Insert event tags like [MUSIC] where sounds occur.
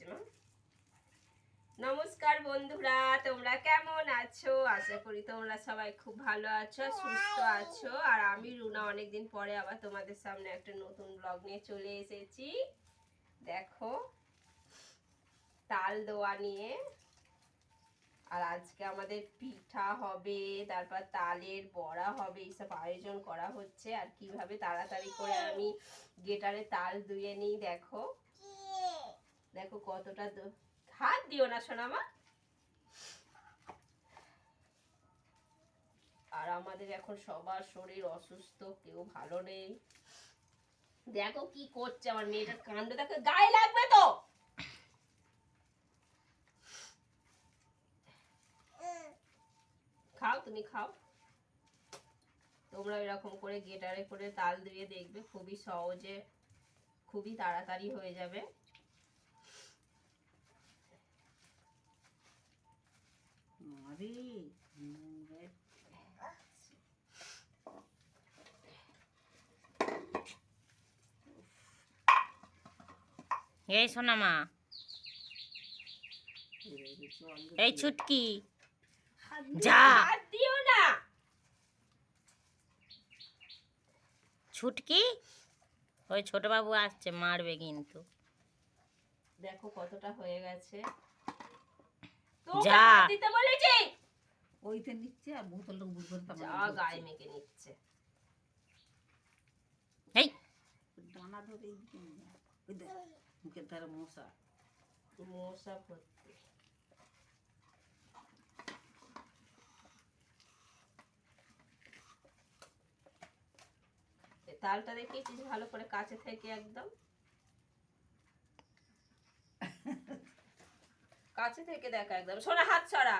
মা নমস্কার বন্ধুরা তোমরা কেমন আছো? আশা করি তোমরা সবাই খুব ভালো আছো সুস্থ আছো। আর আমি রুনা অনেকদিন পরে আবার তোমাদের সামনে একটা নতুন ব্লগ নিয়ে চলে এসেছি। দেখো তাল দোয়া নিয়ে। আর আজকে আমাদের পিঠা হবে তারপর তালের বড়া হবে এইসব আয়োজন করা হচ্ছে। আর কীভাবে তাড়াতাড়ি করে আমি গেটারে তাল ধুয়ে নিই দেখো। দেখো কতটা হাত দিও না, সোনামা। আর আমাদের এখন সবার শরীর অসুস্থ, কেউ ভালো নেই। দেখো কি করছে আমার মেয়েটার কাণ্ড দেখো, গায়ে লাগবে তো। খাও, তুমি খাও। তোমরা এরকম করে গেটারে করে তাল দিয়ে দেখবে, খুবই সহজে, খুবই তাড়াতাড়ি হয়ে যাবে। নোংরা এই শোনা মা জল এই ছুটকি যা। দিও না। ছুটকি ওই ছোট বাবু আসছে মারবে কিন্তু। দেখো কতটা হয়ে গেছে। যা। দিতে বলেছি। ওইতে নিচ্ছে আর বোতলটা বুঝবে না যা গায়ে মেখে নিচ্ছে। এই ডানা ধরে এইদিকে নিয়ে আয়। ওই দেখ, মুখের ধারে মশা। মশা ভর্তি। তালটা দেখিয়েছিস ভালো করে কাছে থেকে একদম? [LAUGHS] কাছে থেকে দেখা একদম। সোনা হাত ছড়া